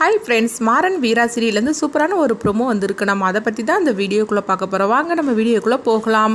Hi friends Maran Veera சீரியல்லேருந்து சூப்பரான ஒரு ப்ரோமோ வந்திருக்கு. நம்ம அதை பற்றி தான் அந்த வீடியோக்குள்ளே பார்க்க போகிறோம் வாங்க நம்ம வீடியோக்குள்ளே போகலாம்.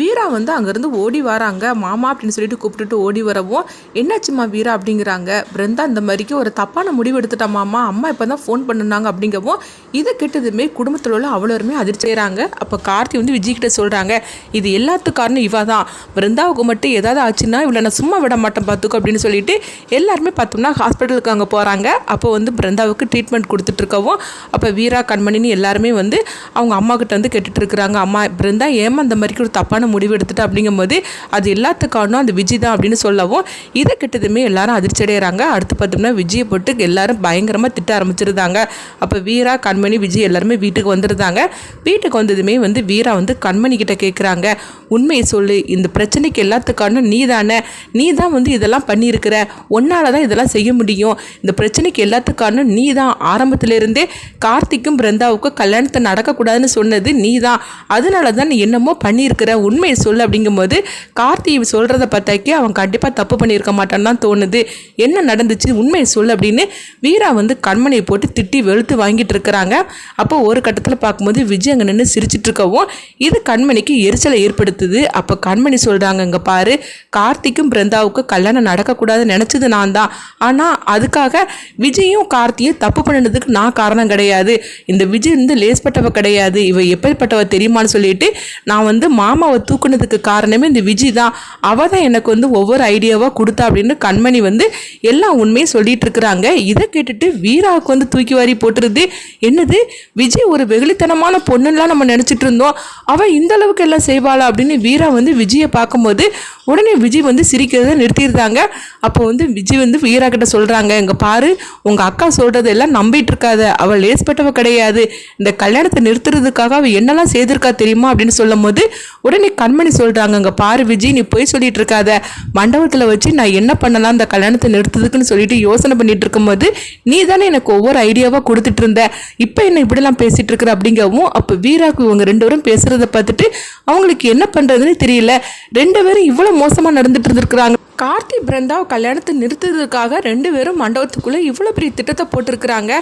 வீரா வந்து அங்கேருந்து ஓடி வராங்க. மாமா அப்படின்னு சொல்லிட்டு கூப்பிட்டுட்டு ஓடி வரவும் என்னாச்சுமா வீரா? அப்படிங்கிறாங்க. பிருந்தா இந்த மாதிரிக்கு ஒரு தப்பான முடிவு எடுத்துட்டா மாமா. அம்மா இப்போ தான் ஃபோன் பண்ணுனாங்க. அப்படிங்கவும் இதை கெட்டதுமே குடும்பத்தில் உள்ள அவ்வளோருமே அதிர்ச்சி செய்கிறாங்க அப்போ கார்த்தி வந்து விஜய்கிட்ட சொல்கிறாங்க இது எல்லாத்துக்கும் காரணம் இவா தான். பிருந்தாவுக்கு மட்டும் ஏதாவது ஆச்சுன்னா இவ்வளோ நான் சும்மா விட மாட்டேன் பார்த்துக்கோ அப்படின்னு சொல்லிட்டு எல்லாருமே பார்த்தோம்னா ஹாஸ்பிட்டலுக்கு அங்கே போகிறாங்க அப்போ வந்து பிருந்தாவுக்கு ட்ரீட்மெண்ட் கொடுத்துட்ருக்கவும் அப்போ வீரா கண்மணின்னு எல்லாருமே வந்து அவங்க அம்மா கிட்ட வந்து கேட்டுட்டு இருக்கிறாங்க அம்மா பிருந்தா ஏமா அந்த மாதிரி ஒரு தப்பான முடிவு எடுத்துட்டு? அப்படிங்கும்போது அது எல்லாத்துக்கானும் அந்த விஜய் தான் அப்படின்னு சொல்லவும் இதை கிட்டதுமே எல்லாரும் அதிர்ச்சி அடைகிறாங்க அடுத்து பார்த்தோம்னா விஜயை போட்டு எல்லாரும் பயங்கரமாக திட்ட ஆரம்பிச்சிருந்தாங்க. அப்போ வீரா கண்மணி விஜய் எல்லாருமே வீட்டுக்கு வந்துருந்தாங்க. வீட்டுக்கு வந்ததுமே வந்து வீரா வந்து கண்மணி கிட்ட கேட்குறாங்க உண்மையை சொல்லு இந்த பிரச்சனைக்கு எல்லாத்துக்கான நீ தானே. நீ தான் வந்து இதெல்லாம் பண்ணியிருக்கிற. உன்னால தான் இதெல்லாம் செய்ய முடியும். இந்த பிரச்சனைக்கு எல்லாத்துக்கானும் நீ தான் ஆரம்பத்திலிருந்தே கார்த்திக்கும் பிருந்தாவுக்கும் கல்யாணத்தை நடக்கக்கூடாதுன்னு சொன்னது நீ தான் அதனால தான் நீ என்னமோ பண்ணியிருக்கிற உண்மையை சொல்லு அப்படிங்கும்போது கார்த்தி சொல்கிறத பார்த்தாக்கி அவன் கண்டிப்பாக தப்பு பண்ணியிருக்க மாட்டான்னு தான் தோணுது. என்ன நடந்துச்சு உண்மையை சொல்லு அப்படின்னு வீரா வந்து கண்மணியை போட்டு திட்டி வெளுத்து வாங்கிட்டு இருக்கிறாங்க. அப்போ ஒரு கட்டத்தில் பார்க்கும்போது விஜய் அங்கே நின்று சிரிச்சிட்டு இருக்கவும் இது கண்மணிக்கு எரிச்சலை ஏற்படுத்துது. அப்போ கண்மணி சொல்கிறாங்க இங்கே பாரு கார்த்திக்கும் பிருந்தாவுக்கும் கல்யாணம் நடக்கக்கூடாதுன்னு நினச்சது நான் தான் ஆனால் அதுக்காக விஜயும் கார்த்தியும் தப்பு பண்ணினதுக்கு நான் காரணம் கிடையாது. இந்த விஜய் வந்து லேஸ்பட்டவ கிடையாது. இவ எப்படிப்பட்டவ தெரியுமான்னு சொல்லிட்டு நான் வந்து மாமாவை தூக்குனதுக்கு காரணமே இந்த விஜய் தான். அவ தான் எனக்கு வந்து ஒவ்வொரு ஐடியாவாக கொடுத்தா அப்படின்னு கண்மணி வந்து எல்லா உண்மையும் சொல்லிட்டு இருக்கிறாங்க. இதை கேட்டுட்டு வீராவுக்கு வந்து தூக்கி வாரி போட்டுருது. என்னது? விஜய் ஒரு வெகுளித்தனமான பொண்ணுலாம் நம்ம நினச்சிட்டு இருந்தோம். அவள் இந்த அளவுக்கு எல்லாம் செய்வாளா அப்படின்னு வீரா வந்து விஜயை பார்க்கும்போது உடனே விஜய் வந்து சிரிக்கிறத நிறுத்திடுறாங்க. அப்போ வந்து விஜய் வந்து வீரா கிட்ட சொல்கிறாங்க இங்கே பாரு உங்கள் அக்கா சொல்கிறது எல்லாம் நம்பிட்டு இருக்காத அவள் லேஸ்பட்டவ கிடையாது. இந்த கல்யாணத்தை நிறுத்துறதுக்காக அவள் என்னெல்லாம் செய்திருக்கா தெரியுமா அப்படின்னு சொல்லும் போது உடனே கண்மணி சொல்கிறாங்க அங்க பாரு விஜய் நீ போய் சொல்லிட்டு இருக்காத மண்டபத்தில் வச்சு நான் என்ன பண்ணலாம்? இந்த கல்யாணத்தை நிறுத்துறதுக்குன்னு சொல்லிட்டு யோசனை பண்ணிட்டு இருக்கும்போது நீ தானே எனக்கு ஒவ்வொரு ஐடியாவாக கொடுத்துட்டு இருந்த. இப்போ என்ன இப்படிலாம் பேசிட்டு இருக்கிற? அப்படிங்கவும் அப்போ வீராக்கு இவங்க ரெண்டு பேரும் பேசுறத பார்த்துட்டு அவங்களுக்கு என்ன பண்ணுறதுன்னு தெரியல. ரெண்டு பேரும் இவ்வளோ மோசமாக நடந்துட்டு இருந்திருக்கிறாங்க. கார்த்தி பிருந்தாவை கல்யாணத்தை நிறுத்துறதுக்காக ரெண்டு பேரும் மண்டபத்துக்குள்ளே இவ்வளோ பெரிய திட்டத்தை போட்டிருக்கிறாங்க.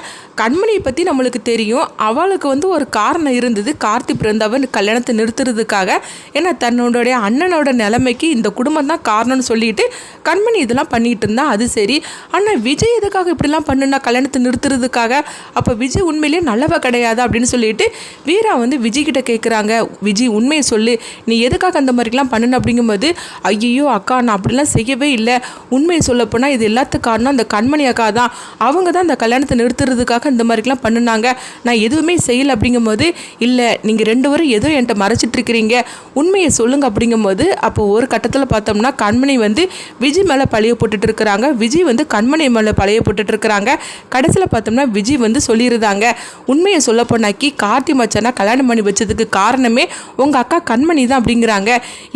கண்மணியை பற்றி நம்மளுக்கு தெரியும். அவளுக்கு வந்து ஒரு காரணம் இருந்தது கார்த்தி பிருந்தாவை கல்யாணத்தை நிறுத்துறதுக்காக. ஏன்னா தன்னுடைய அண்ணனோட நிலைமைக்கு இந்த குடும்பம் தான் காரணம்னு சொல்லிட்டு கண்மணி இதெல்லாம் பண்ணிகிட்டு இருந்தா அது சரி. ஆனால் விஜய் எதுக்காக இப்படிலாம் பண்ணுனா கல்யாணத்தை நிறுத்துறதுக்காக? அப்போ விஜய் உண்மையிலேயே நல்லவ கிடையாது அப்படின்னு சொல்லிட்டு வீரா வந்து விஜய் கிட்ட கேட்குறாங்க விஜய் உண்மையை சொல்லு. நீ எதுக்காக அந்த மாதிரிலாம் பண்ணுன? அப்படிங்கும்போது ஐயோ அக்கா நான் அப்படிலாம் செய்யவே இல்லை. உண்மையை சொல்லப்போனால் இது எல்லாத்துக்கு காரணம் அந்த கண்மணி அக்கா தான். அவங்க தான் அந்த கல்யாணத்தை நிறுத்துறதுக்காக இந்த மாதிரிலாம் பண்ணினாங்க. நான் எதுவுமே செய்யலை அப்படிங்கும்போது இல்லை நீங்கள் ரெண்டு பேரும் எதுவும் என்கிட்ட மறைச்சிட்டு இருக்கிறீங்க உண்மையை சொல்லுங்க அப்படிங்கும்போது அப்போ ஒரு கட்டத்தில் பார்த்தோம்னா கண்மணி வந்து விஜய் மேலே பழைய போட்டுட்டு இருக்கிறாங்க விஜய் வந்து கண்மணி மேலே பழைய போட்டுட்டு இருக்கிறாங்க கடைசியில் பார்த்தோம்னா விஜய் வந்து சொல்லியிருந்தாங்க உண்மையை சொல்ல போனாக்கி கார்த்தி மச்சானா கல்யாணம் பண்ணி வச்சதுக்கு காரணமே உங்கள் அக்கா கண்மணி தான் அப்படிங்கிறாங்க.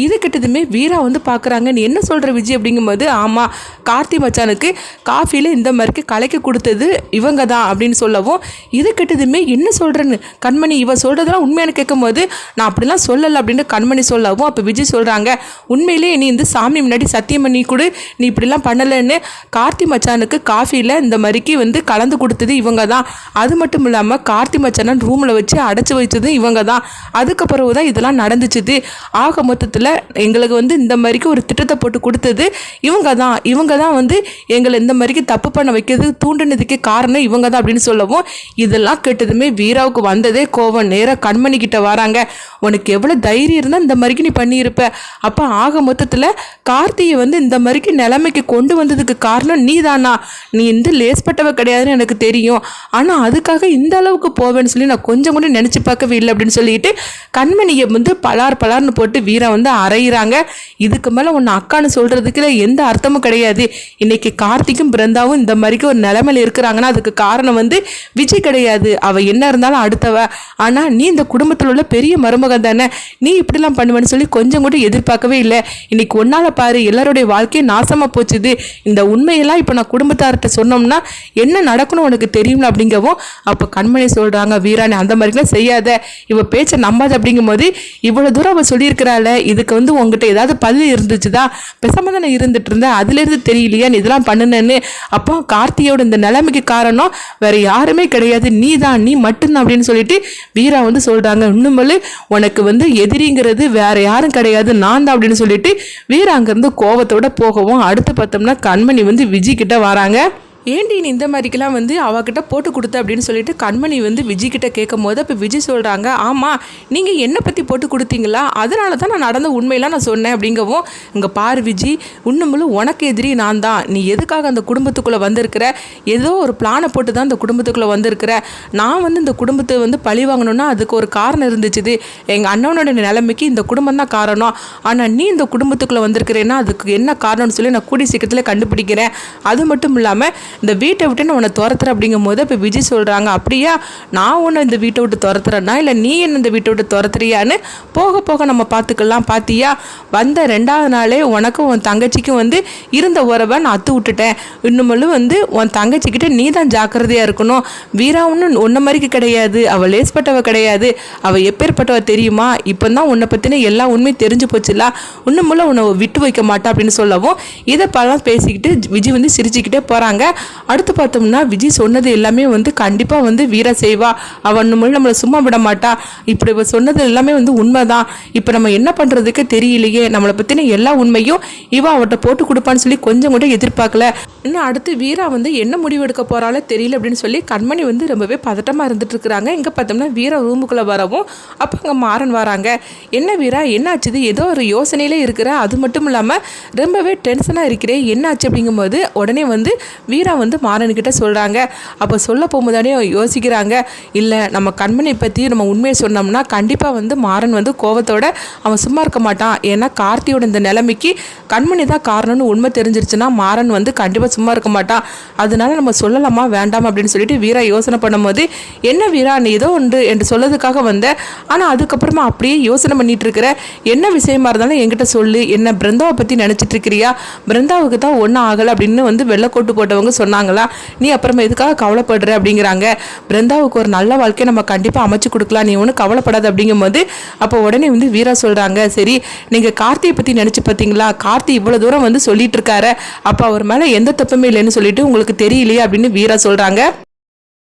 இது கிட்டதுமே வீரா வந்து பார்க்குறாங்க. நீ என்ன சொல்கிற விஜய் அப்படிங்கும்போது ஆமாம் கார்த்தி மச்சானுக்கு காஃபியில் இந்த மாதிரிக்கு கலைக்க கொடுத்தது இவங்க தான் அப்படின்னு சொல்லவும் இது கிட்டதுமே என்ன சொல்கிறேன்னு கண்மணி இவ சொல்கிறதெல்லாம் உண்மையான கேட்கும்போது நான் அப்படிலாம் சொல்லலை அப்படின்னு கண்மணி சொல்லவும் அப்போ விஜய் சொல்கிறாங்க உண்மையிலேயே நீ இந்த சாமி முன்னாடி சத்தியம் பண்ணி கொடு நீ இப்படிலாம் பண்ணலைன்னு கார்த்தி மச்சானுக்கு காஃபியில் இந்த மாதிரிக்கு வந்து கலந்து கொடுத்தது இவங்க தான் அது மட்டும் இல்லாமல் கார்த்தி மச்சானன் ரூமில் வச்சு அடைச்சி வச்சதும் இவங்க தான் அதுக்கப்புறம் தான் இதெல்லாம் நடந்துச்சுது. ஆக மொத்தத்தில் எங்களுக்கு வந்து இந்த மாதிரிக்கு ஒரு திட்டத்தை போட்டு கொடுத்தது இவங்க தான் இவங்க தான் வந்து எங்களை இந்த மாதிரிக்கு தப்பு பண்ண வைக்கிறது தூண்டினதுக்கே காரணம் இவங்க தான் அப்படின்னு சொல்லவும் இதெல்லாம் கெட்டதுமே வீராவுக்கு வந்ததே கோவம். நேராக கண்மணி கிட்ட வராங்க. உனக்கு எவ்வளோ தைரியம் இருந்தால் இந்த மாதிரிக்கு நீ பண்ணியிருப்ப. அப்போ ஆக மொத்தத்தில் கார்த்தியை வந்து இந்த மாதிரிக்கு நிலைமைக்கு கொண்டு வந்ததுக்கு காரணம் நீ தானா நீ இந்த லேஸ்பட்டவ கிடையாதுன்னு எனக்கு தெரியும். ஆனால் அதுக்காக இந்த அளவுக்கு போவேன்னு சொல்லி நான் கொஞ்சம் கூட நினச்சி பார்க்கவே இல்லை அப்படின்னு சொல்லிட்டு கண்மணியை வந்து பலார் பலார்னு போட்டு வீரா வந்து அரைகிறாங்க இதுக்கு மேலே உன்னை அக்கான்னு இருக்கிற எந்த அர்த்தமும் கிடையாது. இன்னைக்கு கார்த்திக்கும் பிருந்தாவும் இந்த மாதிரிக்கு ஒரு நிலைமையில இருக்கிறாங்கன்னா அதுக்கு காரணம் வந்து விஜய் கிடையாது. அவள் என்ன இருந்தாலும் அடுத்தவ. ஆனால் நீ இந்த குடும்பத்தில் உள்ள பெரிய மருமகன் தானே. நீ இப்படிலாம் பண்ணுவேன்னு சொல்லி கொஞ்சம் கூட எதிர்பார்க்கவே இல்லை. இன்னைக்கு ஒன்னால பாரு எல்லாருடைய வாழ்க்கையும் நாசமாக போச்சுது. இந்த உண்மையெல்லாம் இப்போ நான் குடும்பத்தார்கிட்ட சொன்னோம்னா என்ன நடக்கணும் உனக்கு தெரியும்ல அப்படிங்கவும் அப்போ கண்மணி சொல்கிறாங்க வீராணி அந்த மாதிரிலாம் செய்யாத. இவ பேச்சை நம்பாது. அப்படிங்கும்போது இவ்வளோ தூரம் அவள் சொல்லியிருக்கிறாள் இதுக்கு வந்து உங்ககிட்ட ஏதாவது பதில் இருந்துச்சுதா? பேசாம நான் இருந்துட்டு இருந்தேன் அதுலேருந்து தெரியலையா நீ இதெல்லாம் பண்ணுனேன்னு. அப்போ கார்த்தியோட இந்த நிலைமைக்கு காரணம் வேற யாருமே கிடையாது. நீ தான் நீ மட்டும்தான் அப்படின்னு சொல்லிட்டு வீரா வந்து சொல்கிறாங்க இன்னுமேலு உனக்கு வந்து எதிரிங்கிறது வேற யாரும் கிடையாது நான் தான் அப்படின்னு சொல்லிட்டு வீரா அங்கேருந்து கோவத்தோட போகவும் அடுத்து பார்த்தோம்னா கண்மணி வந்து விஜய்கிட்ட வராங்க. ஏண்டி நீ இந்த மாதிரிக்கெல்லாம் வந்து அவகிட்ட போட்டு கொடுத்த அப்படின்னு சொல்லிட்டு கண்மணி வந்து விஜய்கிட்ட கேட்கும் போது அப்போ விஜய் சொல்கிறாங்க ஆமாம் நீங்கள் என்னை பற்றி போட்டு கொடுத்தீங்களா? அதனால தான் நான் நடந்த உண்மையெல்லாம் நான் சொன்னேன் அப்படிங்கவும் இங்கே பார் விஜய் இன்னும் உனக்கு எதிரி நான் தான். நீ எதுக்காக அந்த குடும்பத்துக்குள்ளே வந்திருக்கிற? ஏதோ ஒரு பிளானை போட்டு தான் அந்த குடும்பத்துக்குள்ளே வந்திருக்கிற. நான் வந்து இந்த குடும்பத்தை வந்து பழி வாங்கணும்னா அதுக்கு ஒரு காரணம் இருந்துச்சு எங்கள் அண்ணனோட நிலைமைக்கு இந்த குடும்பம் தான் காரணம். ஆனால் நீ இந்த குடும்பத்துக்குள்ளே வந்திருக்கிறேன்னா அதுக்கு என்ன காரணம்னு சொல்லி நான் கூடி சீக்கிரத்தில் கண்டுபிடிக்கிறேன். அது மட்டும் இல்லாமல் இந்த வீட்டை விட்டு நான் உன்னை துரத்துற அப்படிங்கும் போது இப்போ விஜய் சொல்கிறாங்க அப்படியா? நான் உன்னை இந்த வீட்டை விட்டு துரத்துறேன்னா இல்லை நீ என்ன இந்த வீட்டை விட்டு துரத்துறியான்னு போக போக நம்ம பார்த்துக்கலாம். பார்த்தியா வந்த ரெண்டாவது நாளே உனக்கும் உன் தங்கச்சிக்கும் வந்து இருந்த உறவை நான் அத்து விட்டுட்டேன். இன்னுமலும் வந்து உன் தங்கச்சிக்கிட்ட நீ தான் ஜாக்கிரதையாக இருக்கணும். வீரா ஒன்றும் ஒன்ன மாதிரிக்கு கிடையாது. அவள் லேஸ்பட்டவ கிடையாது. அவள் எப்பேற்பட்டவ தெரியுமா? இப்போ தான் உன்னை பற்றின எல்லா உண்மையும் தெரிஞ்சு போச்சுல இன்னும் உன்னை விட்டு வைக்க மாட்டா அப்படின்னு சொல்லவும் இதை பழம் பேசிக்கிட்டு விஜய் வந்து சிரிச்சுக்கிட்டே போகிறாங்க அடுத்து பார்த்தோம்னா விஜய் சொன்னது எல்லாமே வந்து கண்டிப்பாக வந்து வீரா செய்வா. அவன் மொழி நம்மளை சும்மா விட மாட்டா. இப்படி இவ சொன்னது எல்லாமே வந்து உண்மைதான். இப்போ நம்ம என்ன பண்ணுறதுக்கு தெரியலையே. நம்மளை பற்றின எல்லா உண்மையும் இவ அவட்ட போட்டு கொடுப்பான்னு சொல்லி கொஞ்சம் கூட எதிர்பார்க்கல. இன்னும் அடுத்து வீரா வந்து என்ன முடிவு எடுக்க போறாளோ தெரியல அப்படின்னு சொல்லி கண்மணி வந்து ரொம்பவே பதட்டமாக இருந்துட்டு இருக்கிறாங்க. இங்கே பார்த்தோம்னா வீரா ரூமுக்குள்ளே வரவும் அப்போ அங்கே மாறன் வராங்க. என்ன வீரா என்னாச்சுது? ஏதோ ஒரு யோசனையிலே இருக்கிற. அது மட்டும் இல்லாமல் ரொம்பவே டென்ஷனாக இருக்கிறேன் என்னாச்சு அப்படிங்கும்போது உடனே வந்து வீரா வந்து மாறனுக்கிட்ட சொல்கிறாங்க அப்போ சொல்ல போகும்போதானே யோசிக்கிறாங்க. இல்லை நம்ம கண்மணி பற்றி நம்ம உண்மையை சொன்னோம்னா கண்டிப்பாக வந்து மாறன் வந்து கோவத்தோட அவன் சும்மா இருக்க மாட்டான். ஏன்னா கார்த்தியோட இந்த நிலைமைக்கு கண்மணி தான் காரணம்னு உண்மை தெரிஞ்சிருச்சுன்னா மாறன் வந்து கண்டிப்பாக சும்மா இருக்க மாட்டான். அதனால நம்ம சொல்லலாமா வேண்டாம் அப்படின்னு சொல்லிட்டு வீரா யோசனை பண்ணும்போது என்ன வீரா நீ ஏதோ ஒன்று என்று சொல்லதுக்காக வந்த. ஆனால் அதுக்கப்புறமா அப்படியே யோசனை பண்ணிட்டு இருக்கிற என்ன விஷயமா இருந்தாலும் என்கிட்ட சொல்லு. என்ன பிருந்தாவை பற்றி நினச்சிட்டு இருக்கிறியா? பிருந்தாவுக்கு தான் ஒன்றும் ஆகலை அப்படின்னு வந்து வெள்ளக்கோட்டு போட்டவங்க சொன்னாங்களா? நீ அப்புறமா எதுக்காக கவலைப்படுற? அப்படிங்கிறாங்க. பிருந்தாவுக்கு ஒரு நல்ல வாழ்க்கையை நம்ம கண்டிப்பாக அமைச்சு கொடுக்கலாம். நீ ஒன்றும் கவலைப்படாது. அப்படிங்கும்போது அப்போ உடனே வந்து வீரா சொல்கிறாங்க சரி நீங்கள் கார்த்தியை பற்றி நினச்சி பார்த்தீங்களா? கார்த்தி இவ்வளோ தூரம் வந்து சொல்லிட்டு இருக்காரு. அப்போ அவர் மேலே எந்த தப்புமே இல்லைன்னு சொல்லிட்டு உங்களுக்கு தெரியலையே அப்படின்னு வீரா சொல்கிறாங்க